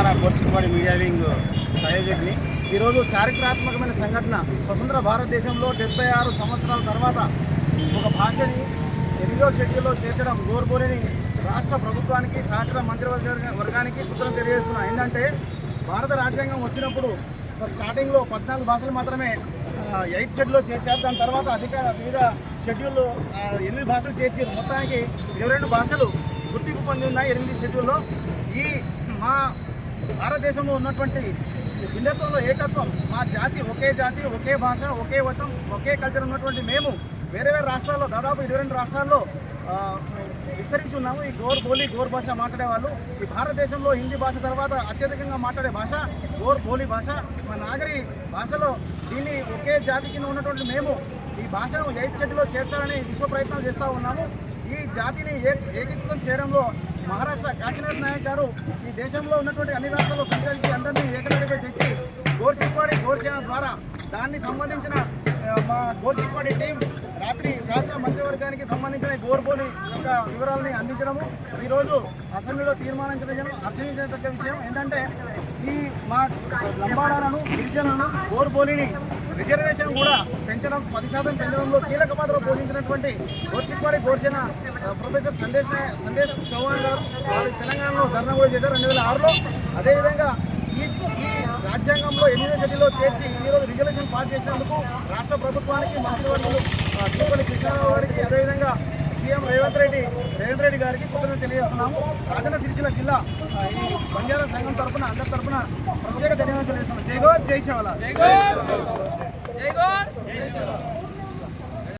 తెలంగాణ కోర్సుపాడి media wing సంయోజకుని ఈరోజు చారిత్రాత్మకమైన సంఘటన. స్వతంత్ర భారతదేశంలో డెబ్బై ఆరు సంవత్సరాల తర్వాత ఒక భాషని ఎనిమిదో షెడ్యూల్లో చేర్చడం గోర్బోలిని రాష్ట్ర ప్రభుత్వానికి సహచర మంత్రివర్గ వర్గానికి కృతజ్ఞత తెలియజేస్తున్నాం ఏంటంటే భారత రాజ్యాంగం వచ్చినప్పుడు స్టార్టింగ్లో పద్నాలుగు భాషలు మాత్రమే ఎయిత్ షెడ్యూల్లో చేర్చారు. దాని తర్వాత అధికార వివిధ షెడ్యూల్లో ఎనిమిది భాషలు చేర్చారు. మొత్తానికి ఇరవై రెండు భాషలు గుర్తింపు పొంది ఉన్నాయి ఎనిమిది షెడ్యూల్లో. ఈ మా భారతదేశంలో ఉన్నటువంటి భిన్నత్వంలో ఏకత్వం మా జాతి ఒకే జాతి ఒకే భాష ఒకే మతం ఒకే కల్చర్ ఉన్నటువంటి మేము వేరే వేరే రాష్ట్రాల్లో దాదాపు ఇరవై రెండు రాష్ట్రాల్లో విస్తరించి ఉన్నాము ఈ గోర్ బోలి గోర్ భాష మాట్లాడే వాళ్ళు. ఈ భారతదేశంలో హిందీ భాష తర్వాత అత్యధికంగా మాట్లాడే భాష గోర్ బోలి భాష. మా నాగరి భాషలో దీన్ని ఒకే జాతి కింద ఉన్నటువంటి మేము ఈ భాషను ఎయిత్ షెడ్యూల్లో చేర్చాలని విశ్వ ప్రయత్నాలు చేస్తూ ఉన్నాము. ఈ జాతిని ఏకీకృతం చేయడంలో మహారాష్ట్ర కాకినాడ నాయక్ గారు ఈ దేశంలో ఉన్నటువంటి అన్ని రాష్ట్రాల్లో సంచరించి అందరినీ ఏకదాటిపై తెచ్చి గోర్సిక్వాడి గోర్సేన ద్వారా దాన్ని సంబంధించిన మా గోర్సిక్వాడి టీం రాత్రి రాష్ట్ర మంత్రివర్గానికి సంబంధించిన గోర్బోని యొక్క వివరాలని అందించడము. ఈరోజు అసెంబ్లీలో తీర్మానించడం అర్చనించదగ్గ విషయం ఏంటంటే ఈ మా లంబాడాలను గిరిజనులను గోర్బోలిని రిజర్వేషన్ కూడా పెంచడం పది శాతం పెంచడంలో కీలక పాత్ర పోషించినటువంటి గోర్చిక్వాడి గోర్సేన ప్రొఫెసర్ సందేశ్ సందేశ్ చౌహాన్ గారు వారు తెలంగాణలో ధర్నా కూడా చేశారు రెండు వేల ఆరులో. అదేవిధంగా ఈ ఈ రాజ్యాంగంలో ఎనిమిదో షెడ్యూల్లో చేర్చి ఈరోజు రిజర్వేషన్ పాస్ చేసినందుకు రాష్ట్ర ప్రభుత్వానికి మంత్రివర్గులు తిరుపతి కృష్ణారావు గారికి అదేవిధంగా సీఎం రేవంత్ రెడ్డి రేవంత్ రెడ్డి గారికి కృతజ్ఞత తెలియజేస్తున్నాము. రాజన్న సిరిసిల్ల జిల్లా ఈ బంజారా సంఘం తరఫున అందరి తరఫున ప్రత్యేక ధన్యవాదాలు తెలియజేస్తున్నాం జై జై శివలా